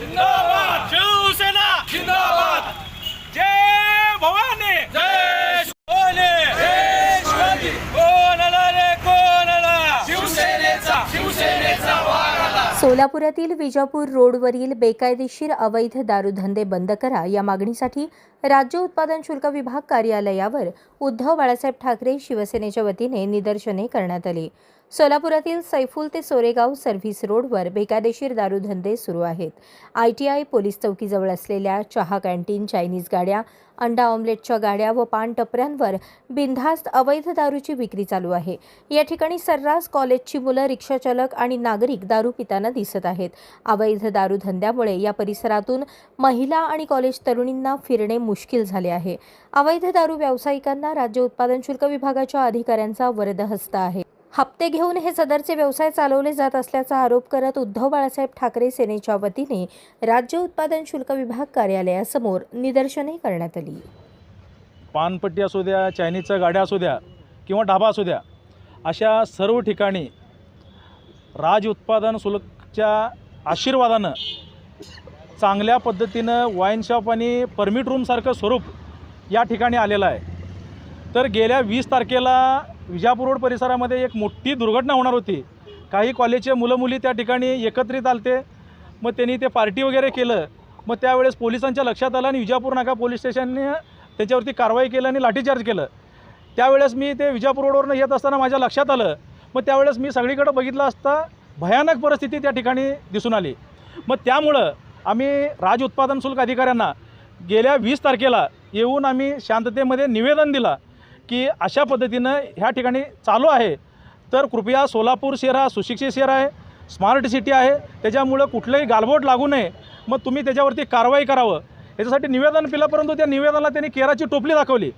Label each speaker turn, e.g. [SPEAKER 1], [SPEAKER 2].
[SPEAKER 1] जिंदाबाद
[SPEAKER 2] सोलापुरातील विजापूर रोडवरील बेकायदेशीर अवैध दारूधंदे बंद करा या मागणीसाठी राज्य उत्पादन शुल्क विभाग कार्यालयावर उद्धव बाळासाहेब ठाकरे शिवसेनेच्या वतीने निदर्शने करण्यात आली. सोलापुरातील सैफुल ते सोरेगाव सर्व्हिस रोडवर बेकायदेशीर दारूधंदे सुरू आहेत. आय टी आय पोलीस चौकीजवळ असलेल्या चहा कॅन्टीन चायनीज गाड्या अंडा ऑमलेटच्या गाड्या व पान टपऱ्यांवर बिनधास्त अवैध दारूची विक्री चालू आहे. या ठिकाणी सर्रास कॉलेजची मुलं रिक्षाचालक आणि नागरिक दारू पिताना दिसत आहेत. अवैध दारू धंद्यामुळे या परिसरातून महिला आणि कॉलेज तरुणींना फिरणे मुश्किल झाले आहे. अवैध दारू व्यावसायिकांना राज्य उत्पादन शुल्क विभागाच्या अधिकाऱ्यांचा वरदहस्त आहे. हप्ते घेऊन हे सदरचे व्यवसाय चालवले जात असल्याचा आरोप करत उद्धव बाळासाहेब ठाकरे सेनेच्या वतीने राज्य उत्पादन शुल्क विभाग कार्यालयासमोर निदर्शने करण्यात आली.
[SPEAKER 3] पानपट्टी असू द्या चायनीजच्या गाड्या असू द्या किंवा ढाबा असू द्या अशा सर्व ठिकाणी राज उत्पादन शुल्कच्या आशीर्वादानं चांगल्या पद्धतीनं वाईन शॉप आणि परमिट रूमसारखं स्वरूप या ठिकाणी आलेलं आहे. तर गेल्या वीस तारखेला विजापूर रोड परिसरामध्ये एक मोठी दुर्घटना होणार होती. काही कॉलेजचे मुलं मुली त्या ठिकाणी एकत्रित आलते. मग त्यांनी ते पार्टी वगैरे केलं. मग त्यावेळेस पोलिसांच्या लक्षात आलं आणि विजापूर नाका पोलीस स्टेशनने त्याच्यावरती कारवाई केलं आणि लाठीचार्ज केलं. त्यावेळेस मी ते विजापूर रोडवरनं येत असताना माझ्या लक्षात आलं. मग त्यावेळेस मी सगळीकडं बघितलं असता भयानक परिस्थिती त्या ठिकाणी दिसून आली. मग त्यामुळं आम्ही राज उत्पादन शुल्क अधिकाऱ्यांना गेल्या वीस तारखेला येऊन आम्ही शांततेमध्ये निवेदन दिलं. की अशा पद्धतीनं ह्या ठिकाणी चालू आहे. तर कृपया सोलापूर शहर हा सुशिक्षित शहर आहे स्मार्ट सिटी आहे त्याच्यामुळं कुठलंही गालबोट लागू नये. मग तुम्ही त्याच्यावरती कारवाई करावं. याच्यासाठी निवेदन केलं परंतु त्या निवेदनाला त्यांनी केराची टोपली दाखवली.